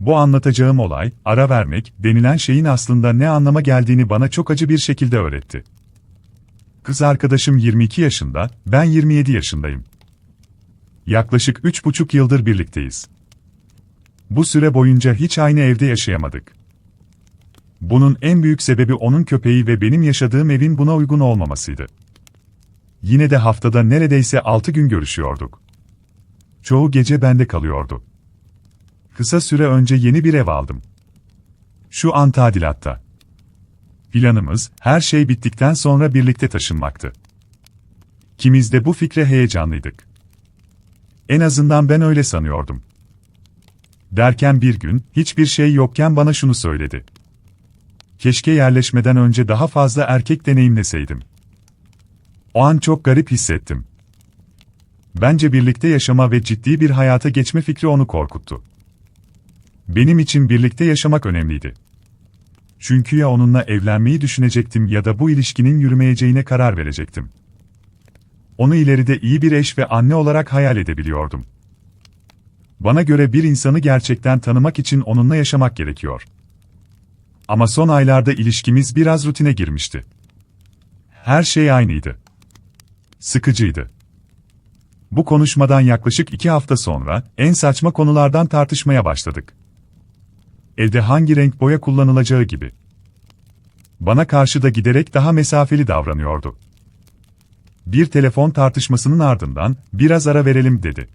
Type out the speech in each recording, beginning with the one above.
Bu anlatacağım olay, ara vermek denilen şeyin aslında ne anlama geldiğini bana çok acı bir şekilde öğretti. Kız arkadaşım 22 yaşında, ben 27 yaşındayım. Yaklaşık 3,5 yıldır birlikteyiz. Bu süre boyunca hiç aynı evde yaşayamadık. Bunun en büyük sebebi onun köpeği ve benim yaşadığım evin buna uygun olmamasıydı. Yine de haftada neredeyse 6 gün görüşüyorduk. Çoğu gece bende kalıyordu. Kısa süre önce yeni bir ev aldım. Şu an tadilatta. Planımız, her şey bittikten sonra birlikte taşınmaktı. İkimiz de bu fikre heyecanlıydık. En azından ben öyle sanıyordum. Derken bir gün, hiçbir şey yokken bana şunu söyledi. Keşke yerleşmeden önce daha fazla erkek deneyimleseydim. O an çok garip hissettim. Bence birlikte yaşama ve ciddi bir hayata geçme fikri onu korkuttu. Benim için birlikte yaşamak önemliydi. Çünkü ya onunla evlenmeyi düşünecektim ya da bu ilişkinin yürümeyeceğine karar verecektim. Onu ileride iyi bir eş ve anne olarak hayal edebiliyordum. Bana göre bir insanı gerçekten tanımak için onunla yaşamak gerekiyor. Ama son aylarda ilişkimiz biraz rutine girmişti. Her şey aynıydı. Sıkıcıydı. Bu konuşmadan yaklaşık iki hafta sonra, en saçma konulardan tartışmaya başladık. Evde hangi renk boya kullanılacağı gibi. Bana karşı da giderek daha mesafeli davranıyordu. Bir telefon tartışmasının ardından, biraz ara verelim dedi.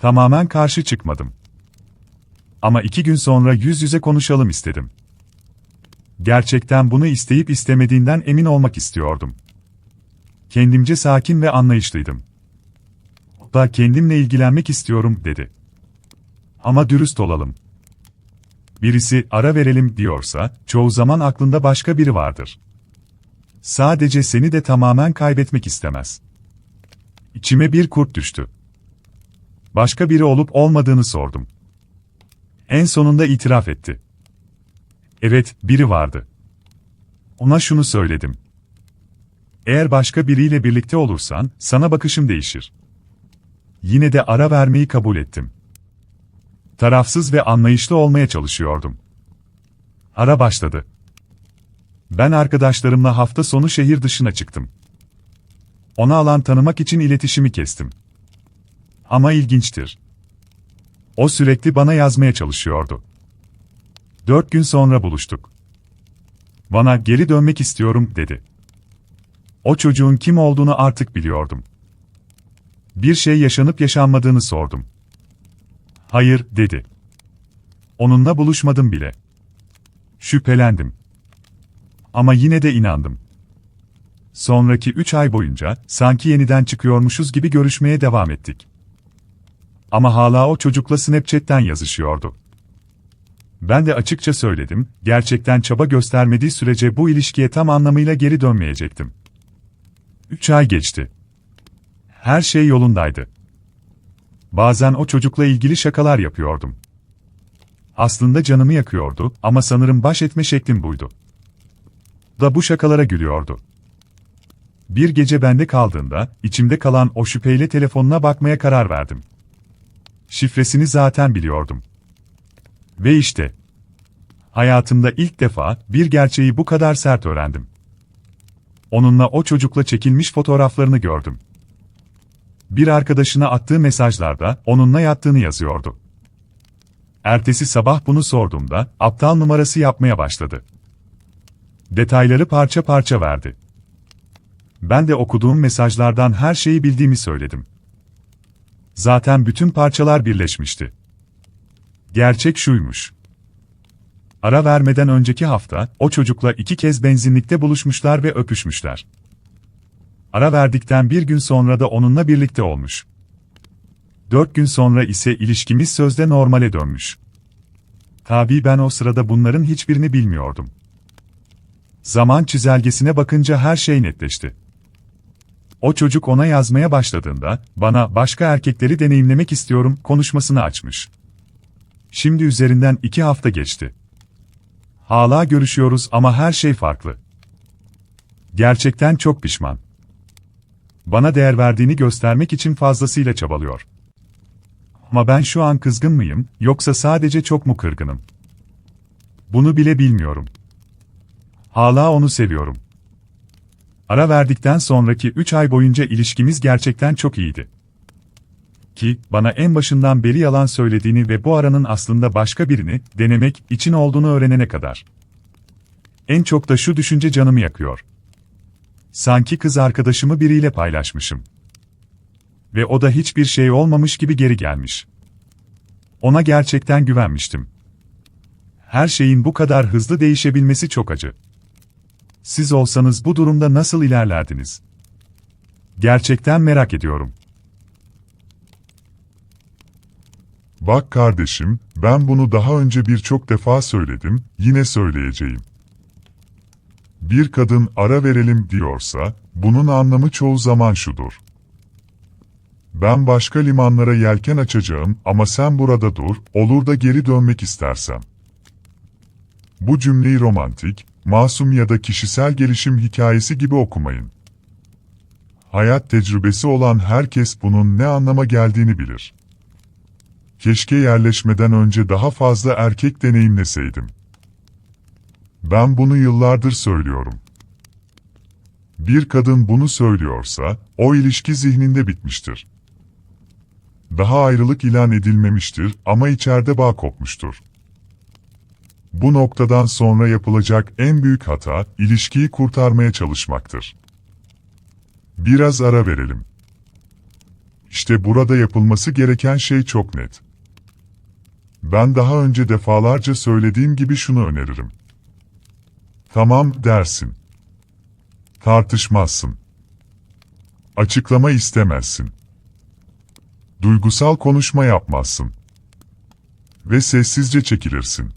Tamamen karşı çıkmadım. Ama iki gün sonra yüz yüze konuşalım istedim. Gerçekten bunu isteyip istemediğinden emin olmak istiyordum. Kendimce sakin ve anlayışlıydım. Da kendimle ilgilenmek istiyorum dedi. Ama dürüst olalım. Birisi ara verelim diyorsa, çoğu zaman aklında başka biri vardır. Sadece seni de tamamen kaybetmek istemez. İçime bir kurt düştü. Başka biri olup olmadığını sordum. En sonunda itiraf etti. Evet, biri vardı. Ona şunu söyledim. Eğer başka biriyle birlikte olursan, sana bakışım değişir. Yine de ara vermeyi kabul ettim. Tarafsız ve anlayışlı olmaya çalışıyordum. Ara başladı. Ben arkadaşlarımla hafta sonu şehir dışına çıktım. Ona alan tanımak için iletişimi kestim. Ama ilginçtir. O sürekli bana yazmaya çalışıyordu. Dört gün sonra buluştuk. Bana geri dönmek istiyorum dedi. O çocuğun kim olduğunu artık biliyordum. Bir şey yaşanıp yaşanmadığını sordum. Hayır, dedi. Onunla buluşmadım bile. Şüphelendim. Ama yine de inandım. Sonraki üç ay boyunca, sanki yeniden çıkıyormuşuz gibi görüşmeye devam ettik. Ama hala o çocukla Snapchat'ten yazışıyordu. Ben de açıkça söyledim, gerçekten çaba göstermediği sürece bu ilişkiye tam anlamıyla geri dönmeyecektim. Üç ay geçti. Her şey yolundaydı. Bazen o çocukla ilgili şakalar yapıyordum. Aslında canımı yakıyordu ama sanırım baş etme şeklim buydu. Da bu şakalara gülüyordu. Bir gece bende kaldığında, içimde kalan o şüpheyle telefonuna bakmaya karar verdim. Şifresini zaten biliyordum. Ve işte. Hayatımda ilk defa bir gerçeği bu kadar sert öğrendim. Onunla o çocukla çekilmiş fotoğraflarını gördüm. Bir arkadaşına attığı mesajlarda onunla yattığını yazıyordu. Ertesi sabah bunu sorduğumda aptal numarası yapmaya başladı. Detayları parça parça verdi. Ben de okuduğum mesajlardan her şeyi bildiğimi söyledim. Zaten bütün parçalar birleşmişti. Gerçek şuymuş. Ara vermeden önceki hafta, o çocukla iki kez benzinlikte buluşmuşlar ve öpüşmüşler. Ara verdikten bir gün sonra da onunla birlikte olmuş. Dört gün sonra ise ilişkimiz sözde normale dönmüş. Tabii ben o sırada bunların hiçbirini bilmiyordum. Zaman çizelgesine bakınca her şey netleşti. O çocuk ona yazmaya başladığında, bana başka erkekleri deneyimlemek istiyorum konuşmasını açmış. Şimdi üzerinden iki hafta geçti. Hala görüşüyoruz ama her şey farklı. Gerçekten çok pişman. Bana değer verdiğini göstermek için fazlasıyla çabalıyor. Ama ben şu an kızgın mıyım, yoksa sadece çok mu kırgınım? Bunu bile bilmiyorum. Hala onu seviyorum. Ara verdikten sonraki 3 ay boyunca ilişkimiz gerçekten çok iyiydi. Ki, bana en başından beri yalan söylediğini ve bu aranın aslında başka birini denemek için olduğunu öğrenene kadar. En çok da şu düşünce canımı yakıyor. Sanki kız arkadaşımı biriyle paylaşmışım. Ve o da hiçbir şey olmamış gibi geri gelmiş. Ona gerçekten güvenmiştim. Her şeyin bu kadar hızlı değişebilmesi çok acı. Siz olsanız bu durumda nasıl ilerlerdiniz? Gerçekten merak ediyorum. Bak kardeşim, ben bunu daha önce birçok defa söyledim, yine söyleyeceğim. Bir kadın ara verelim diyorsa, bunun anlamı çoğu zaman şudur. Ben başka limanlara yelken açacağım ama sen burada dur, olur da geri dönmek istersem. Bu cümleyi romantik, masum ya da kişisel gelişim hikayesi gibi okumayın. Hayat tecrübesi olan herkes bunun ne anlama geldiğini bilir. Keşke yerleşmeden önce daha fazla erkek deneyimleseydim. Ben bunu yıllardır söylüyorum. Bir kadın bunu söylüyorsa, o ilişki zihninde bitmiştir. Daha ayrılık ilan edilmemiştir ama içeride bağ kopmuştur. Bu noktadan sonra yapılacak en büyük hata, ilişkiyi kurtarmaya çalışmaktır. Biraz ara verelim. İşte burada yapılması gereken şey çok net. Ben daha önce defalarca söylediğim gibi şunu öneririm. Tamam dersin. Tartışmazsın. Açıklama istemezsin. Duygusal konuşma yapmazsın. Ve sessizce çekilirsin.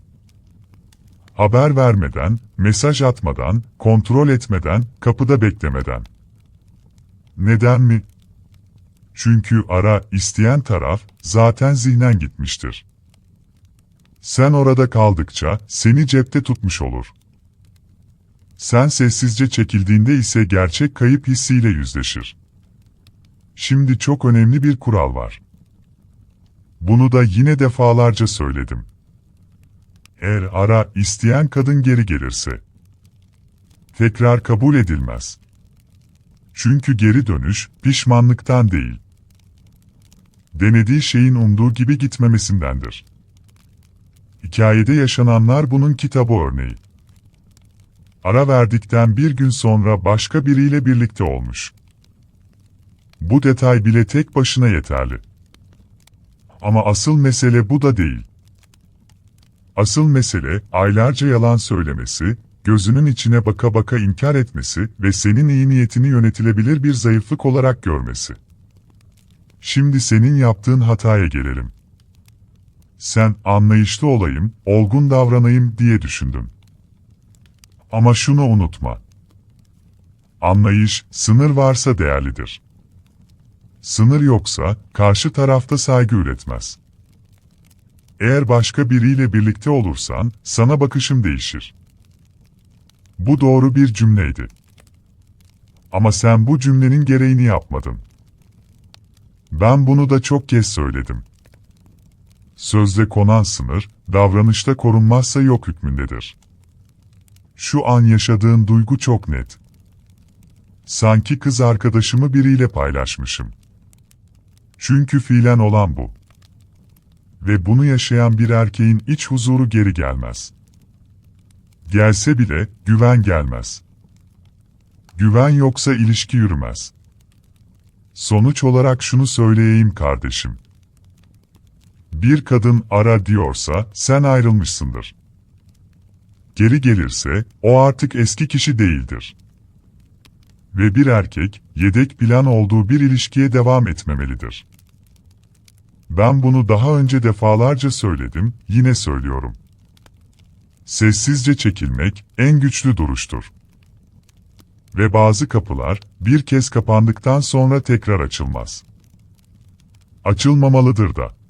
Haber vermeden, mesaj atmadan, kontrol etmeden, kapıda beklemeden. Neden mi? Çünkü ara isteyen taraf zaten zihnen gitmiştir. Sen orada kaldıkça seni cepte tutmuş olur. Sen sessizce çekildiğinde ise gerçek kayıp hissiyle yüzleşir. Şimdi çok önemli bir kural var. Bunu da yine defalarca söyledim. Eğer ara isteyen kadın geri gelirse, tekrar kabul edilmez. Çünkü geri dönüş pişmanlıktan değil, denediği şeyin umduğu gibi gitmemesindendir. Hikayede yaşananlar bunun kitabı örneği. Ara verdikten bir gün sonra başka biriyle birlikte olmuş. Bu detay bile tek başına yeterli. Ama asıl mesele bu da değil. Asıl mesele, aylarca yalan söylemesi, gözünün içine baka baka inkar etmesi ve senin iyi niyetini yönetilebilir bir zayıflık olarak görmesi. Şimdi senin yaptığın hataya gelelim. Sen anlayışlı olayım, olgun davranayım diye düşündüm. Ama şunu unutma. Anlayış, sınır varsa değerlidir. Sınır yoksa, karşı tarafta saygı üretmez. Eğer başka biriyle birlikte olursan, sana bakışım değişir. Bu doğru bir cümleydi. Ama sen bu cümlenin gereğini yapmadın. Ben bunu da çok kez söyledim. Sözde konan sınır, davranışta korunmazsa yok hükmündedir. Şu an yaşadığın duygu çok net. Sanki kız arkadaşımı biriyle paylaşmışım. Çünkü fiilen olan bu. Ve bunu yaşayan bir erkeğin iç huzuru geri gelmez. Gelse bile güven gelmez. Güven yoksa ilişki yürümez. Sonuç olarak şunu söyleyeyim kardeşim. Bir kadın ara diyorsa sen ayrılmışsındır. Geri gelirse o artık eski kişi değildir. Ve bir erkek yedek plan olduğu bir ilişkiye devam etmemelidir. Ben bunu daha önce defalarca söyledim, yine söylüyorum. Sessizce çekilmek en güçlü duruştur. Ve bazı kapılar bir kez kapandıktan sonra tekrar açılmaz. Açılmamalıdır da.